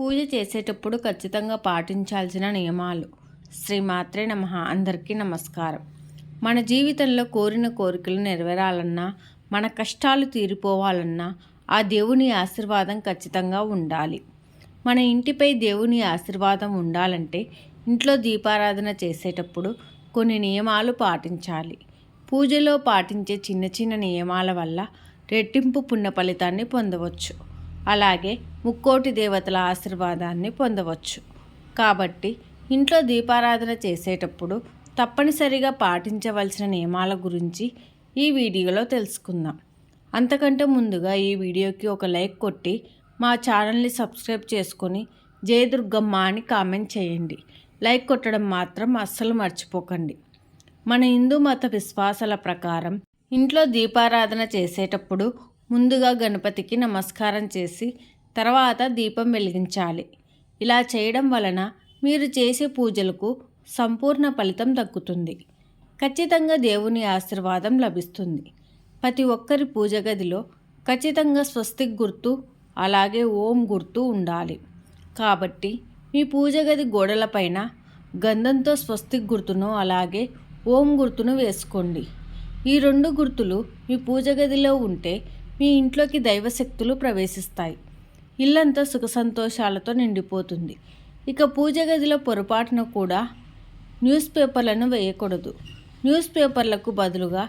పూజ చేసేటప్పుడు ఖచ్చితంగా పాటించాల్సిన నియమాలు. శ్రీమాత్రే నమ. అందరికీ నమస్కారం. మన జీవితంలో కోరిన కోరికలు నెరవేరాలన్నా మన కష్టాలు తీరిపోవాలన్నా ఆ దేవుని ఆశీర్వాదం ఖచ్చితంగా ఉండాలి. మన ఇంటిపై దేవుని ఆశీర్వాదం ఉండాలంటే ఇంట్లో దీపారాధన చేసేటప్పుడు కొన్ని నియమాలు పాటించాలి. పూజలో పాటించే చిన్న చిన్న నియమాల వల్ల రెట్టింపు పుణ్య ఫలితాన్ని పొందవచ్చు. అలాగే ముక్కోటి దేవతల ఆశీర్వాదాన్ని పొందవచ్చు. కాబట్టి ఇంట్లో దీపారాధన చేసేటప్పుడు తప్పనిసరిగా పాటించవలసిన నియమాల గురించి ఈ వీడియోలో తెలుసుకుందాం. అంతకంటే ముందుగా ఈ వీడియోకి ఒక లైక్ కొట్టి మా ఛానల్ని సబ్స్క్రైబ్ చేసుకొని జయదుర్గమ్మ అని కామెంట్ చేయండి. లైక్ కొట్టడం మాత్రం అస్సలు మర్చిపోకండి. మన హిందూ మత విశ్వాసాల ప్రకారం ఇంట్లో దీపారాధన చేసేటప్పుడు ముందుగా గణపతికి నమస్కారం చేసి తర్వాత దీపం వెలిగించాలి. ఇలా చేయడం వలన మీరు చేసే పూజలకు సంపూర్ణ ఫలితం దక్కుతుంది. ఖచ్చితంగా దేవుని ఆశీర్వాదం లభిస్తుంది. ప్రతి ఒక్కరి పూజ గదిలో ఖచ్చితంగా స్వస్తిక్ గుర్తు అలాగే ఓం గుర్తు ఉండాలి. కాబట్టి మీ పూజ గది గోడలపైన గంధంతో స్వస్తిక్ గుర్తును అలాగే ఓం గుర్తును వేసుకోండి. ఈ రెండు గుర్తులు మీ పూజ గదిలో ఉంటే మీ ఇంట్లోకి దైవశక్తులు ప్రవేశిస్తాయి. ఇల్లంతా సుఖ సంతోషాలతో నిండిపోతుంది. ఇక పూజ గదిలో పొరపాటున కూడా న్యూస్ పేపర్లను వేయకూడదు. న్యూస్ పేపర్లకు బదులుగా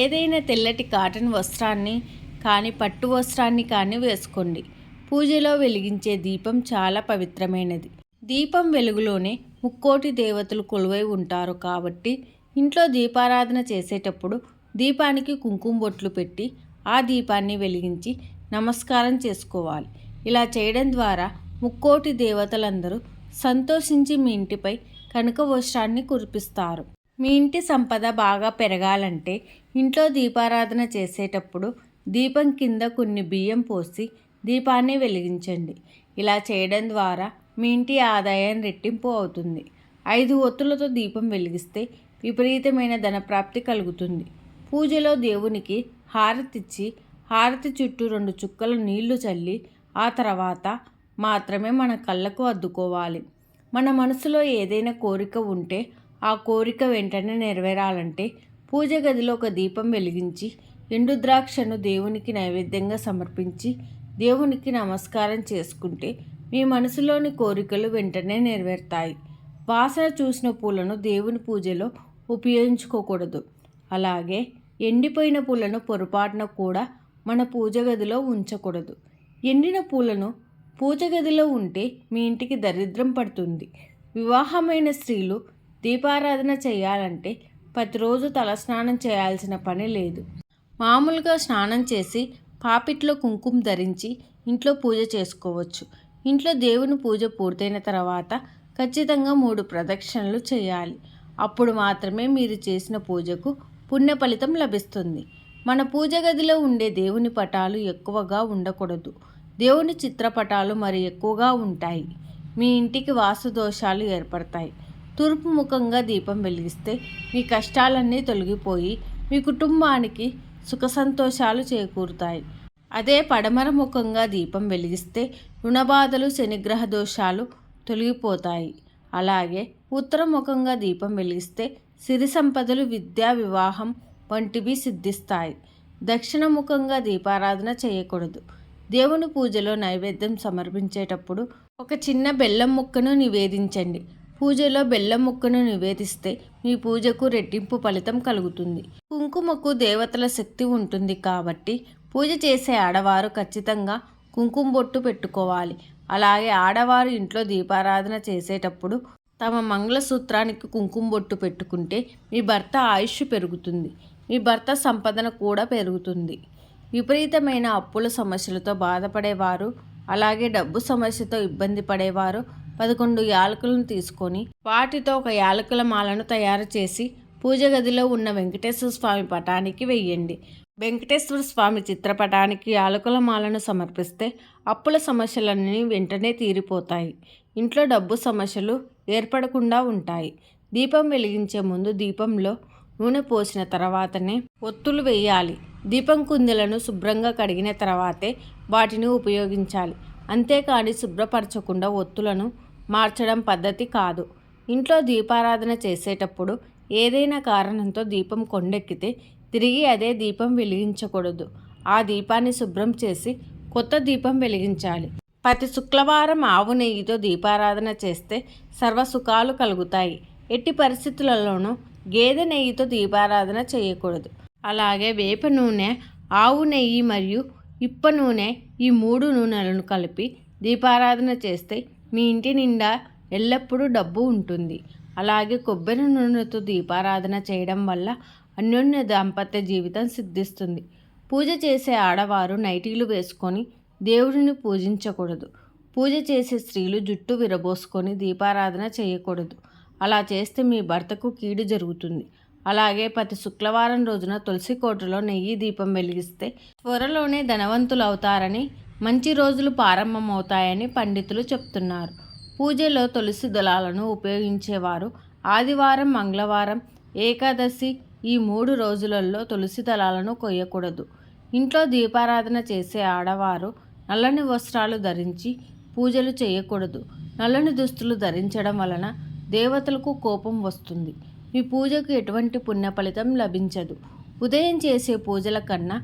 ఏదైనా తెల్లటి కాటన్ వస్త్రాన్ని కానీ పట్టు వస్త్రాన్ని కానీ వేసుకోండి. పూజలో వెలిగించే దీపం చాలా పవిత్రమైనది. దీపం వెలుగులోనే ముక్కోటి దేవతలు కొలువై ఉంటారు కాబట్టి ఇంట్లో దీపారాధన చేసేటప్పుడు దీపానికి కుంకుమ బొట్లు పెట్టి ఆ దీపాన్ని వెలిగించి నమస్కారం చేసుకోవాలి. ఇలా చేయడం ద్వారా ముక్కోటి దేవతలందరూ సంతోషించి మీ ఇంటిపై కనుక వస్త్రాన్ని కురిపిస్తారు. మీ ఇంటి సంపద బాగా పెరగాలంటే ఇంట్లో దీపారాధన చేసేటప్పుడు దీపం కింద కొన్ని బియ్యం పోసి దీపాన్ని వెలిగించండి. ఇలా చేయడం ద్వారా మీ ఇంటి ఆదాయం రెట్టింపు అవుతుంది. ఐదు ఒత్తులతో దీపం వెలిగిస్తే విపరీతమైన ధనప్రాప్తి కలుగుతుంది. పూజలో దేవునికి హారతిచ్చి హారతి చుట్టూ రెండు చుక్కల నీళ్ళు చల్లి ఆ తర్వాత మాత్రమే మన కళ్ళకు అద్దుకోవాలి. మన మనసులో ఏదైనా కోరిక ఉంటే ఆ కోరిక వెంటనే నెరవేరాలంటే పూజ గదిలో ఒక దీపం వెలిగించి ఎండు ద్రాక్షను దేవునికి నైవేద్యంగా సమర్పించి దేవునికి నమస్కారం చేసుకుంటే మీ మనసులోని కోరికలు వెంటనే నెరవేరుతాయి. వాసన చూసిన పూలను దేవుని పూజలో ఉపయోగించుకోకూడదు. అలాగే ఎండిపోయిన పూలను పొరపాటున కూడా మన పూజ గదిలో ఉంచకూడదు. ఎండిన పూలను పూజ గదిలో ఉంటే మీ ఇంటికి దరిద్రం పడుతుంది. వివాహమైన స్త్రీలు దీపారాధన చేయాలంటే ప్రతిరోజు తలస్నానం చేయాల్సిన పని లేదు. మామూలుగా స్నానం చేసి పాపిట్లో కుంకుమ ధరించి ఇంట్లో పూజ చేసుకోవచ్చు. ఇంట్లో దేవుని పూజ పూర్తయిన తర్వాత ఖచ్చితంగా మూడు ప్రదక్షిణలు చేయాలి. అప్పుడు మాత్రమే మీరు చేసిన పూజకు పుణ్య ఫలితం లభిస్తుంది. మన పూజ గదిలో ఉండే దేవుని పటాలు ఎక్కువగా ఉండకూడదు. దేవుని చిత్రపటాలు మరి ఎక్కువగా ఉంటాయి. మీ ఇంటికి వాసు దోషాలు ఏర్పడతాయి. తూర్పు ముఖంగా దీపం వెలిగిస్తే మీ కష్టాలన్నీ తొలగిపోయి మీ కుటుంబానికి సుఖ సంతోషాలు చేకూరుతాయి. అదే పడమర ముఖంగా దీపం వెలిగిస్తే రుణబాధలు శనిగ్రహ దోషాలు తొలగిపోతాయి. అలాగే ఉత్తర ముఖంగా దీపం వెలిగిస్తే సిరి సంపదలు విద్యా వివాహం వంటివి సిద్ధిస్తాయి. దక్షిణముఖంగా దీపారాధన చేయకూడదు. దేవుని పూజలో నైవేద్యం సమర్పించేటప్పుడు ఒక చిన్న బెల్లం ముక్కను నివేదించండి. పూజలో బెల్లం ముక్కను నివేదిస్తే మీ పూజకు రెట్టింపు ఫలితం కలుగుతుంది. కుంకుమకు దేవతల శక్తి ఉంటుంది కాబట్టి పూజ చేసే ఆడవారు ఖచ్చితంగా కుంకుమ బొట్టు పెట్టుకోవాలి. అలాగే ఆడవారు ఇంట్లో దీపారాధన చేసేటప్పుడు తమ మంగళసూత్రానికి కుంకుమ బొట్టు పెట్టుకుంటే మీ భర్త ఆయుష్ పెరుగుతుంది మీ భర్త సంపదన కూడా పెరుగుతుంది. విపరీతమైన అప్పుల సమస్యలతో బాధపడేవారు అలాగే డబ్బు సమస్యతో ఇబ్బంది పడేవారు పదకొండు యాలకులను తీసుకొని వాటితో ఒక యాలకుల మాలను తయారు చేసి పూజ గదిలో ఉన్న వెంకటేశ్వర స్వామి పటానికి వెయ్యండి. వెంకటేశ్వర స్వామి చిత్రపటానికి యాలకుల మాలను సమర్పిస్తే అప్పుల సమస్యలన్నీ వెంటనే తీరిపోతాయి. ఇంట్లో డబ్బు సమస్యలు ఏర్పడకుండా ఉంటాయి. దీపం వెలిగించే ముందు దీపంలో నూనె పోసిన తర్వాతనే ఒత్తులు వేయాలి. దీపం కుందెలను శుభ్రంగా కడిగిన తర్వాతే వాటిని ఉపయోగించాలి. అంతేకాని శుభ్రపరచకుండా ఒత్తులను మార్చడం పద్ధతి కాదు. ఇంట్లో దీపారాధన చేసేటప్పుడు ఏదైనా కారణంతో దీపం కొండెక్కితే తిరిగి అదే దీపం వెలిగించకూడదు. ఆ దీపాన్ని శుభ్రం చేసి కొత్త దీపం వెలిగించాలి. ప్రతి శుక్రవారం ఆవు నెయ్యితో దీపారాధన చేస్తే సర్వసుఖాలు కలుగుతాయి. ఎట్టి పరిస్థితులలోనూ గేదె నెయ్యితో దీపారాధన చేయకూడదు. అలాగే వేప నూనె ఆవు నెయ్యి మరియు ఇప్ప నూనె ఈ మూడు నూనెలను కలిపి దీపారాధన చేస్తే మీ ఇంటి నిండా ఎల్లప్పుడూ డబ్బు ఉంటుంది. అలాగే కొబ్బరి నూనెతో దీపారాధన చేయడం వల్ల అన్యోన్య దాంపత్య జీవితం సిద్ధిస్తుంది. పూజ చేసే ఆడవారు నైటీలు వేసుకొని దేవుడిని పూజించకూడదు. పూజ చేసే స్త్రీలు జుట్టు విరబోసుకొని దీపారాధన చేయకూడదు. అలా చేస్తే మీ భర్తకు కీడు జరుగుతుంది. అలాగే ప్రతి శుక్రవారం రోజున తులసి కోటలో నెయ్యి దీపం వెలిగిస్తే త్వరలోనే ధనవంతులు అవుతారని మంచి రోజులు ప్రారంభమవుతాయని పండితులు చెప్తున్నారు. పూజలో తులసి దళాలను ఉపయోగించేవారు ఆదివారం మంగళవారం ఏకాదశి ఈ మూడు రోజులలో తులసి దళాలను కొయ్యకూడదు. ఇంట్లో దీపారాధన చేసే ఆడవారు నల్లని వస్త్రాలు ధరించి పూజలు చేయకూడదు. నల్లని దుస్తులు ధరించడం వలన దేవతలకు కోపం వస్తుంది. మీ పూజకు ఎటువంటి పుణ్య ఫలితం లభించదు. ఉదయం చేసే పూజల కన్నా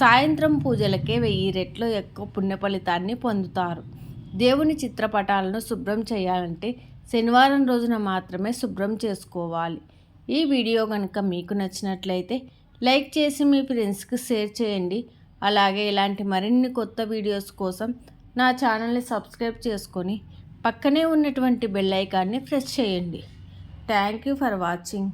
సాయంత్రం పూజలకే వెయ్యి రెట్లు ఎక్కువ పుణ్య ఫలితాన్ని పొందుతారు. దేవుని చిత్రపటాలను శుభ్రం చేయాలంటే శనివారం రోజున మాత్రమే శుభ్రం చేసుకోవాలి. ఈ వీడియో కనుక మీకు నచ్చినట్లయితే లైక్ చేసి మీ ఫ్రెండ్స్కి షేర్ చేయండి. అలాగే ఇలాంటి మరిన్ని కొత్త వీడియోస్ కోసం నా ఛానల్ని సబ్స్క్రైబ్ చేసుకొని పక్కనే ఉన్నటువంటి బెల్ ఐకాన్ని ప్రెస్ చేయండి. Thank you for watching.